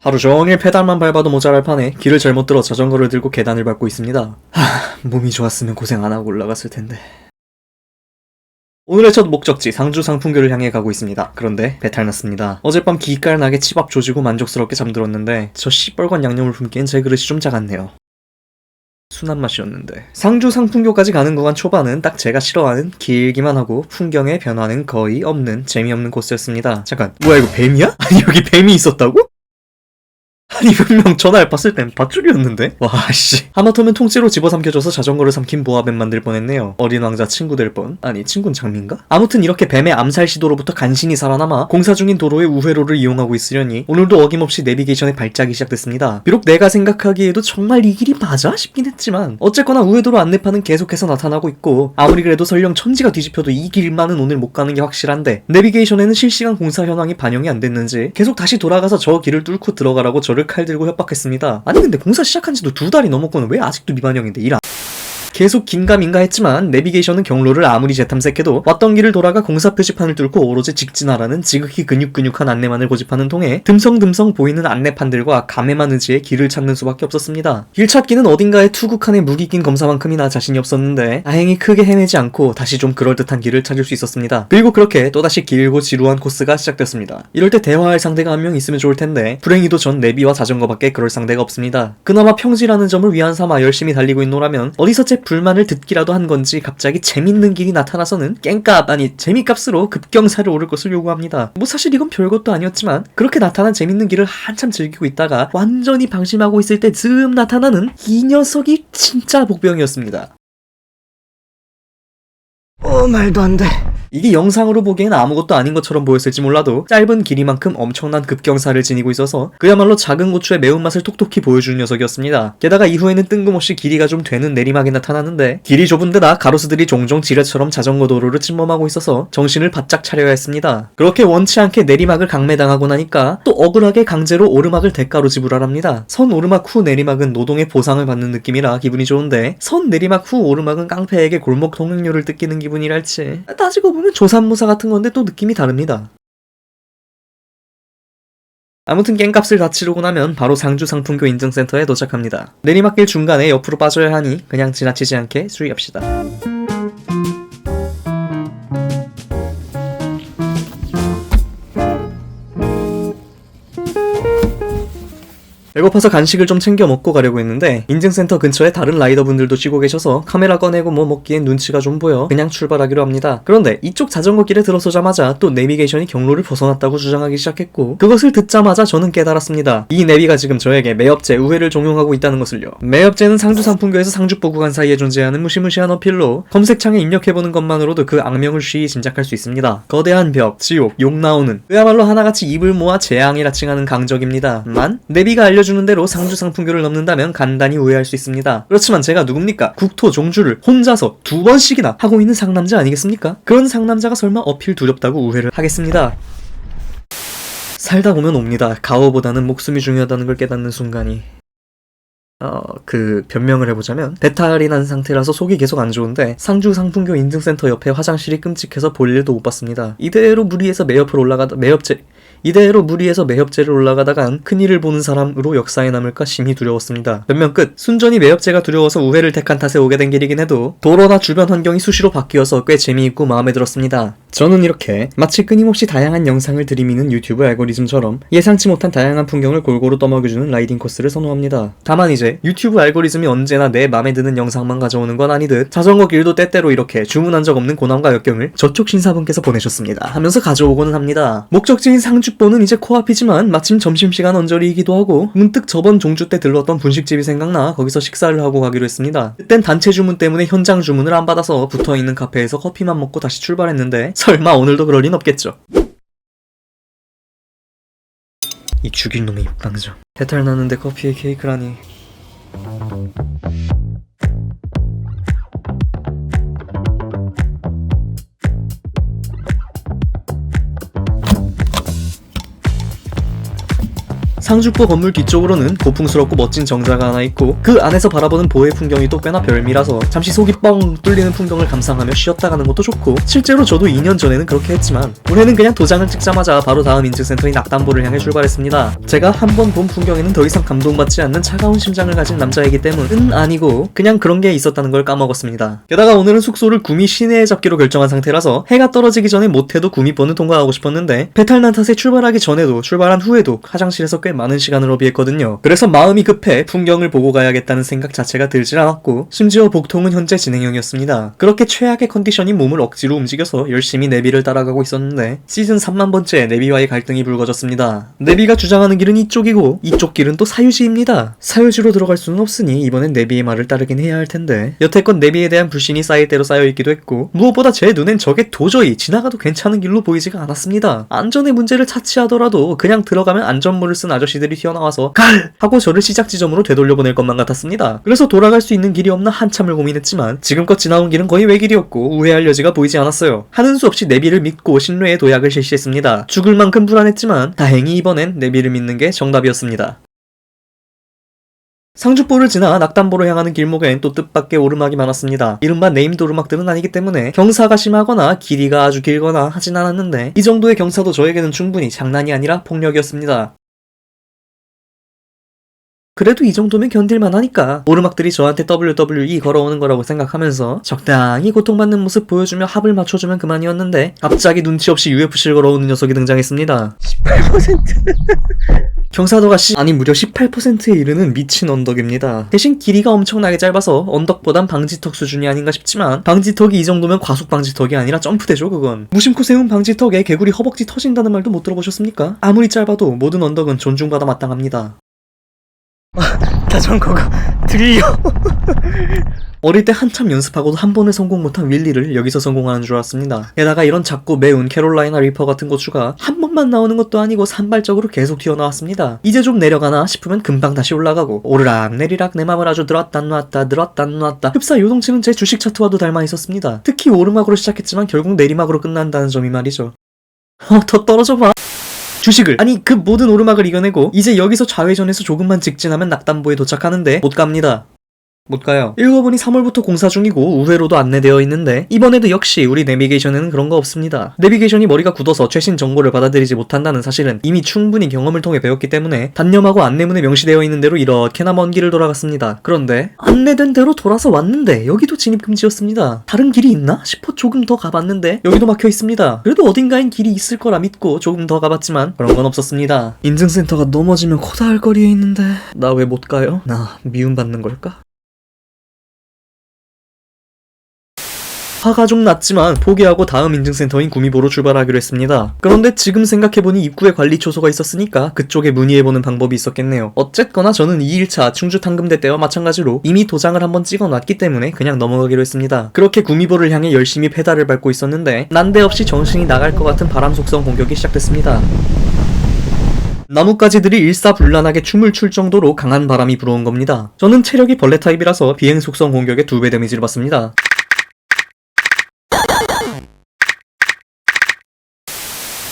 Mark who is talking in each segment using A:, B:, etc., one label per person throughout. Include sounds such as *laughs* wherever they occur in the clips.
A: 하루 종일 페달만 밟아도 모자랄 판에 길을 잘못 들어 자전거를 들고 계단을 밟고 있습니다. 하, 몸이 좋았으면 고생 안 하고 올라갔을 텐데. 오늘의 첫 목적지 상주 상풍교를 향해 가고 있습니다. 그런데 배탈 났습니다. 어젯밤 기깔 나게 치밥 조지고 만족스럽게 잠들었는데 저 시뻘건 양념을 품기엔 제 그릇이 좀 작았네요. 순한 맛이었는데 상주 상풍교까지 가는 구간 초반은 딱 제가 싫어하는 길기만 하고 풍경의 변화는 거의 없는 재미없는 코스였습니다. 잠깐 뭐야 이거 뱀이야? *laughs* 아니 여기 뱀이 있었다고? 아니 분명 전화를 봤을 땐 밧줄이었는데? 와씨 하마터면 통째로 집어삼켜줘서 자전거를 삼킨 보아뱀 만들 뻔했네요 어린 왕자 친구 될 뻔? 아니 친구는 장미인가? 아무튼 이렇게 뱀의 암살 시도로부터 간신히 살아남아 공사 중인 도로의 우회로를 이용하고 있으려니 오늘도 어김없이 내비게이션의 발작이 시작됐습니다 비록 내가 생각하기에도 정말 이 길이 맞아? 싶긴 했지만 어쨌거나 우회도로 안내판은 계속해서 나타나고 있고 아무리 그래도 설령 천지가 뒤집혀도 이 길만은 오늘 못 가는 게 확실한데 내비게이션에는 실시간 공사 현황이 반영이 안 됐는지 계속 다시 돌아가서 저 길을 뚫고 들어가라고 저를 칼 들고 협박했습니다. 아니 근데 공사 시작한 지도 두 달이 넘었고는 왜 아직도 미반영인데? 일 안... 계속 긴가민가 했지만 내비게이션은 경로를 아무리 재탐색해도 왔던 길을 돌아가 공사 표지판을 뚫고 오로지 직진하라는 지극히 근육근육한 안내만을 고집하는 통에 듬성듬성 보이는 안내판들과 감에만 의지해 길을 찾는 수밖에 없었습니다. 길 찾기는 어딘가에 투국한의 무기 낀 검사만큼이나 자신이 없었는데 다행히 크게 헤매지 않고 다시 좀 그럴듯한 길을 찾을 수 있었습니다. 그리고 그렇게 또다시 길고 지루한 코스가 시작됐습니다. 이럴 때 대화할 상대가 한 명 있으면 좋을 텐데 불행히도 전 내비와 자전거밖에 그럴 상대가 없습니다. 그나마 평지라는 점을 위안 삼아 열심히 달리고 있노라면 어디서 제 불만을 듣기라도 한 건지 갑자기 재밌는 길이 나타나서는 깽값 아니 재미값으로 급경사를 오를 것을 요구합니다. 뭐 사실 이건 별것도 아니었지만 그렇게 나타난 재밌는 길을 한참 즐기고 있다가 완전히 방심하고 있을 때 즈음 나타나는 이 녀석이 진짜 복병이었습니다. 어 말도 안 돼. 이게 영상으로 보기엔 아무것도 아닌 것처럼 보였을지 몰라도 짧은 길이만큼 엄청난 급경사를 지니고 있어서 그야말로 작은 고추의 매운맛을 톡톡히 보여주는 녀석이었습니다. 게다가 이후에는 뜬금없이 길이가 좀 되는 내리막이 나타나는데 길이 좁은 데다 가로수들이 종종 지뢰처럼 자전거 도로를 침범하고 있어서 정신을 바짝 차려야 했습니다. 그렇게 원치 않게 내리막을 강매당하고 나니까 또 억울하게 강제로 오르막을 대가로 지불하랍니다. 선 오르막 후 내리막은 노동의 보상을 받는 느낌이라 기분이 좋은데 선 내리막 후 오르막은 깡패에게 골목 통행료를 뜯기는 기분이랄지 따지고 보면 조산모사 같은 건데 또 느낌이 다릅니다. 아무튼 깽값을 다 치르고 나면 바로 상주 상품교 인증센터에 도착합니다. 내리막길 중간에 옆으로 빠져야 하니 그냥 지나치지 않게 수리합시다. 배고파서 간식을 좀 챙겨 먹고 가려고 했는데 인증센터 근처에 다른 라이더분들도 쉬고 계셔서 카메라 꺼내고 뭐 먹기엔 눈치가 좀 보여 그냥 출발하기로 합니다. 그런데 이쪽 자전거 길에 들어서자마자 또 내비게이션이 경로를 벗어났다고 주장하기 시작했고 그것을 듣자마자 저는 깨달았습니다. 이 내비가 지금 저에게 매업제 우회를 종용하고 있다는 것을요. 매업제는 상주 상품교에서 상주보 구간 사이에 존재하는 무시무시한 어필로 검색창에 입력해보는 것만으로도 그 악명을 쉬이 짐작할 수 있습니다. 거대한 벽, 지옥, 욕 나오는 그야말로 하나같이 입을 모아 재앙이라 칭하는 강적입니다 만 내비가 알려주 는 대로 상주 상품교를 넘는다면 간단히 오해할 수 있습니다. 그렇지만 제가 누굽니까? 국토 종주를 혼자서 두 번씩이나 하고 있는 상남자 아니겠습니까? 그런 상남자가 설마 어필 두렵다고 우회를 하겠습니다. 살다 보면 옵니다. 가오보다는 목숨이 중요하다는 걸 깨닫는 순간이. 어, 그, 변명을 해보자면, 배탈이 난 상태라서 속이 계속 안 좋은데, 상주 상품교 인증센터 옆에 화장실이 끔찍해서 볼 일도 못 봤습니다. 이대로 무리해서 매옆을 올라가다, 매엽제, 이대로 무리해서 매협제를 올라가다간 큰일을 보는 사람으로 역사에 남을까 심히 두려웠습니다. 변명 끝. 순전히 매협제가 두려워서 우회를 택한 탓에 오게 된 길이긴 해도 도로나 주변 환경이 수시로 바뀌어서 꽤 재미있고 마음에 들었습니다. 저는 이렇게 마치 끊임없이 다양한 영상을 들이미는 유튜브 알고리즘처럼 예상치 못한 다양한 풍경을 골고루 떠먹여주는 라이딩 코스를 선호합니다. 다만 이제 유튜브 알고리즘이 언제나 내 맘에 드는 영상만 가져오는 건 아니듯 자전거 길도 때때로 이렇게 주문한 적 없는 고난과 역경을 저쪽 신사분께서 보내셨습니다. 하면서 가져오고는 합니다. 목적지인 상주보는 이제 코앞이지만 마침 점심시간 언저리이기도 하고 문득 저번 종주 때 들렀던 분식집이 생각나 거기서 식사를 하고 가기로 했습니다. 그땐 단체 주문 때문에 현장 주문을 안 받아서 붙어있는 카페에서 커피만 먹고 다시 출발했는데 설마 오늘도 그럴 린 없겠죠. 이 죽일 놈의 입방정. 배탈 나는데 커피에 케이크라니. 상주포 건물 뒤쪽으로는 고풍스럽고 멋진 정자가 하나 있고 그 안에서 바라보는 보의 풍경이 또 꽤나 별미라서 잠시 속이 뻥 뚫리는 풍경을 감상하며 쉬었다 가는 것도 좋고 실제로 저도 2년 전에는 그렇게 했지만 올해는 그냥 도장을 찍자마자 바로 다음 인증센터인 낙담보를 향해 출발했습니다. 제가 한 번 본 풍경에는 더 이상 감동받지 않는 차가운 심장을 가진 남자이기 때문은 아니고 그냥 그런 게 있었다는 걸 까먹었습니다. 게다가 오늘은 숙소를 구미 시내에 잡기로 결정한 상태라서 해가 떨어지기 전에 못해도 구미번을 통과하고 싶었는데 배탈 난 탓에 출발하기 전에도 출발한 후에도 화장실에서 꽤 많은 시간을 허비했거든요. 그래서 마음이 급해 풍경을 보고 가야겠다는 생각 자체가 들질 않았고 심지어 복통은 현재 진행형이었습니다. 그렇게 최악의 컨디션인 몸을 억지로 움직여서 열심히 내비를 따라가고 있었는데 시즌 3만 번째 내비와의 갈등이 불거졌습니다. 내비가 주장하는 길은 이쪽이고 이쪽 길은 또 사유지입니다. 사유지로 들어갈 수는 없으니 이번엔 내비의 말을 따르긴 해야 할 텐데 여태껏 내비에 대한 불신이 쌓일 대로 쌓여 있기도 했고 무엇보다 제 눈엔 저게 도저히 지나가도 괜찮은 길로 보이지가 않았습니다. 안전의 문제를 차치하더라도 그냥 들어가면 안전모를 쓴 아저씨들이 튀어나와서 갈 하고 저를 시작 지점으로 되돌려 보낼 것만 같았습니다. 그래서 돌아갈 수 있는 길이 없나 한참을 고민했지만 지금껏 지나온 길은 거의 외길이었고 우회할 여지가 보이지 않았어요. 하는 수 없이 내비를 믿고 신뢰의 도약을 실시했습니다. 죽을 만큼 불안했지만 다행히 이번엔 내비를 믿는 게 정답이었습니다. 상주포를 지나 낙담보로 향하는 길목엔 또 뜻밖의 오르막이 많았습니다. 이른바 네임드 오르막들은 아니기 때문에 경사가 심하거나 길이가 아주 길거나 하진 않았는데 이 정도의 경사도 저에게는 충분히 장난이 아니라 폭력이었습니다. 그래도 이 정도면 견딜만 하니까 오르막들이 저한테 WWE 걸어오는 거라고 생각하면서 적당히 고통받는 모습 보여주며 합을 맞춰주면 그만이었는데 갑자기 눈치 없이 UFC를 걸어오는 녀석이 등장했습니다. 18% 경사도가 시, 아니 무려 18%에 이르는 미친 언덕입니다. 대신 길이가 엄청나게 짧아서 언덕보단 방지턱 수준이 아닌가 싶지만 방지턱이 이 정도면 과속 방지턱이 아니라 점프대죠 그건. 무심코 세운 방지턱에 개구리 허벅지 터진다는 말도 못 들어보셨습니까? 아무리 짧아도 모든 언덕은 존중받아 마땅합니다. 자전거가 들려. 어릴 때 한참 연습하고도 한 번에 성공 못한 윌리를 여기서 성공하는 줄 알았습니다. 게다가 이런 작고 매운 캐롤라이나 리퍼 같은 고추가 한 번만 나오는 것도 아니고 산발적으로 계속 튀어나왔습니다. 이제 좀 내려가나 싶으면 금방 다시 올라가고 오르락 내리락 내 맘을 아주 들었다 놨다 들었다 놨다 흡사 요동치는 제 주식 차트와도 닮아 있었습니다. 특히 오르막으로 시작했지만 결국 내리막으로 끝난다는 점이 말이죠. 어, 더 떨어져 봐. 주식을 아니 그 모든 오르막을 이겨내고 이제 여기서 좌회전해서 조금만 직진하면 낙담보에 도착하는데 못 갑니다. 못 가요. 읽어보니 3월부터 공사 중이고 우회로도 안내되어 있는데 이번에도 역시 우리 내비게이션에는 그런 거 없습니다. 내비게이션이 머리가 굳어서 최신 정보를 받아들이지 못한다는 사실은 이미 충분히 경험을 통해 배웠기 때문에 단념하고 안내문에 명시되어 있는 대로 이렇게나 먼 길을 돌아갔습니다. 그런데 안내된 대로 돌아서 왔는데 여기도 진입 금지였습니다. 다른 길이 있나 싶어 조금 더 가봤는데 여기도 막혀 있습니다. 그래도 어딘가엔 길이 있을 거라 믿고 조금 더 가봤지만 그런 건 없었습니다. 인증센터가 넘어지면 코다할 거리에 있는데 나 왜 못 가요? 나 미움받는 걸까? 화가 좀 났지만 포기하고 다음 인증센터인 구미보로 출발하기로 했습니다. 그런데 지금 생각해보니 입구에 관리 초소가 있었으니까 그쪽에 문의해보는 방법이 있었겠네요. 어쨌거나 저는 2일차 충주 탕금대 때와 마찬가지로 이미 도장을 한번 찍어놨기 때문에 그냥 넘어가기로 했습니다. 그렇게 구미보를 향해 열심히 페달을 밟고 있었는데 난데없이 정신이 나갈 것 같은 바람 속성 공격이 시작됐습니다. 나뭇가지들이 일사불란하게 춤을 출 정도로 강한 바람이 불어온 겁니다. 저는 체력이 벌레 타입이라서 비행 속성 공격에 두 배 데미지를 받습니다.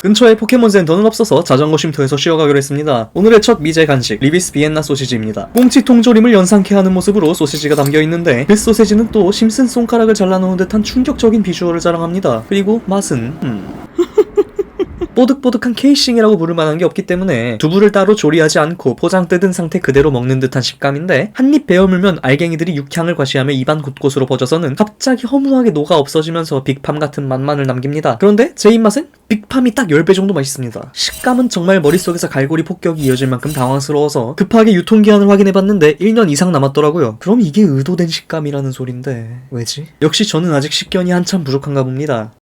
A: 근처에 포켓몬 센터는 없어서 자전거 쉼터에서 쉬어가기로 했습니다. 오늘의 첫 미제 간식 리비스 비엔나 소시지입니다. 꽁치 통조림을 연상케 하는 모습으로 소시지가 담겨 있는데 그 소시지는 또 심슨 손가락을 잘라놓은 듯한 충격적인 비주얼을 자랑합니다. 그리고 맛은 음. *laughs* 뽀득뽀득한 케이싱이라고 부를 만한 게 없기 때문에 두부를 따로 조리하지 않고 포장 뜯은 상태 그대로 먹는 듯한 식감인데 한입 베어 물면 알갱이들이 육향을 과시하며 입안 곳곳으로 퍼져서는 갑자기 허무하게 녹아 없어지면서 빅팜 같은 맛만을 남깁니다. 그런데 제 입맛엔 빅팜이 딱 10배 정도 맛있습니다. 식감은 정말 머릿속에서 갈고리 폭격이 이어질 만큼 당황스러워서 급하게 유통기한을 확인해봤는데 1년 이상 남았더라고요. 그럼 이게 의도된 식감이라는 소린데 왜지? 역시 저는 아직 식견이 한참 부족한가 봅니다.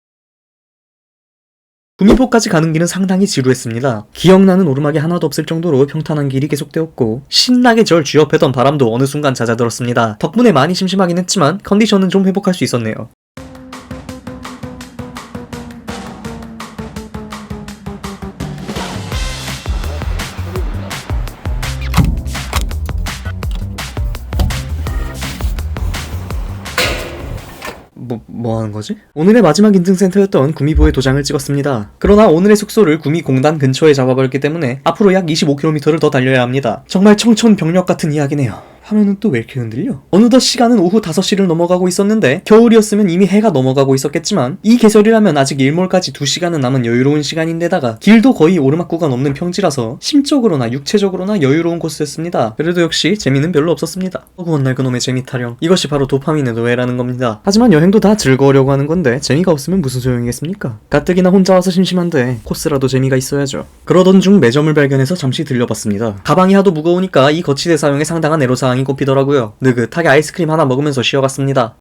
A: 구미포까지 가는 길은 상당히 지루했습니다. 기억나는 오르막이 하나도 없을 정도로 평탄한 길이 계속되었고 신나게 절 쥐업했던 바람도 어느 순간 잦아들었습니다. 덕분에 많이 심심하긴 했지만 컨디션은 좀 회복할 수 있었네요. 거지? 오늘의 마지막 인증센터였던 구미보에 도장을 찍었습니다. 그러나 오늘의 숙소를 구미 공단 근처에 잡아버렸기 때문에 앞으로 약 25km를 더 달려야 합니다. 정말 청천벽력 같은 이야기네요. 화면은 또 왜 이렇게 흔들려? 어느덧 시간은 오후 5시를 넘어가고 있었는데 겨울이었으면 이미 해가 넘어가고 있었겠지만 이 계절이라면 아직 일몰까지 2시간은 남은 여유로운 시간인데다가 길도 거의 오르막 구간 없는 평지라서 심적으로나 육체적으로나 여유로운 코스였습니다. 그래도 역시 재미는 별로 없었습니다. 허구한 날 그놈의 재미 타령. 이것이 바로 도파민의 노예라는 겁니다. 하지만 여행도 다 즐거우려고 하는 건데 재미가 없으면 무슨 소용이겠습니까? 가뜩이나 혼자 와서 심심한데 코스라도 재미가 있어야죠. 그러던 중 매점을 발견해서 잠시 들려봤습니다. 가방이 하도 무거우니까 이 거치대 사용에 상당한 애로사항 이 꼽히더라고요. 느긋하게 아이스크림 하나 먹으면서 쉬어갔습니다.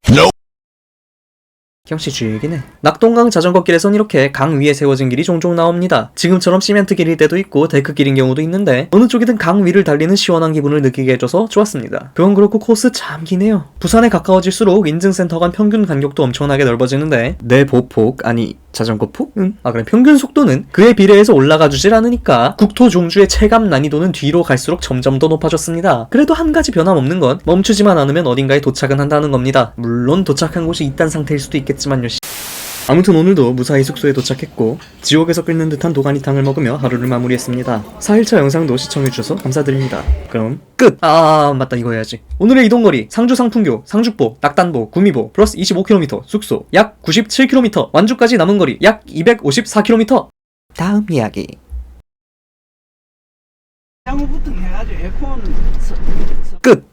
A: 경씨 주의긴 해. 낙동강 자전거 길에선 이렇게 강 위에 세워진 길이 종종 나옵니다. 지금처럼 시멘트 길일 때도 있고 데크 길인 경우도 있는데 어느 쪽이든 강 위를 달리는 시원한 기분을 느끼게 해줘서 좋았습니다. 그건 그렇고 코스 참 기네요. 부산에 가까워질수록 인증센터 간 평균 간격도 엄청나게 넓어지는데 내 보폭 아니 자전거 폭? 응. 아 그럼 평균 속도는 그에 비례해서 올라가 주질 않으니까 국토 종주의 체감 난이도는 뒤로 갈수록 점점 더 높아졌습니다. 그래도 한 가지 변함없는 건 멈추지만 않으면 어딘가에 도착은 한다는 겁니다. 물론 도착한 곳이 이딴 상태일 수도 있겠지 만요. 씨. 아무튼 오늘도 무사히 숙소에 도착했고 지옥에서 끓는 듯한 도가니탕을 먹으며 하루를 마무리했습니다. 4일차 영상도 시청해주셔서 감사드립니다. 그럼 끝! 아 맞다 이거 해야지. 오늘의 이동거리 상주 상풍교, 상주보, 낙단보, 구미보 플러스 25km 숙소 약 97km 완주까지 남은 거리 약 254km 다음 이야기 끝!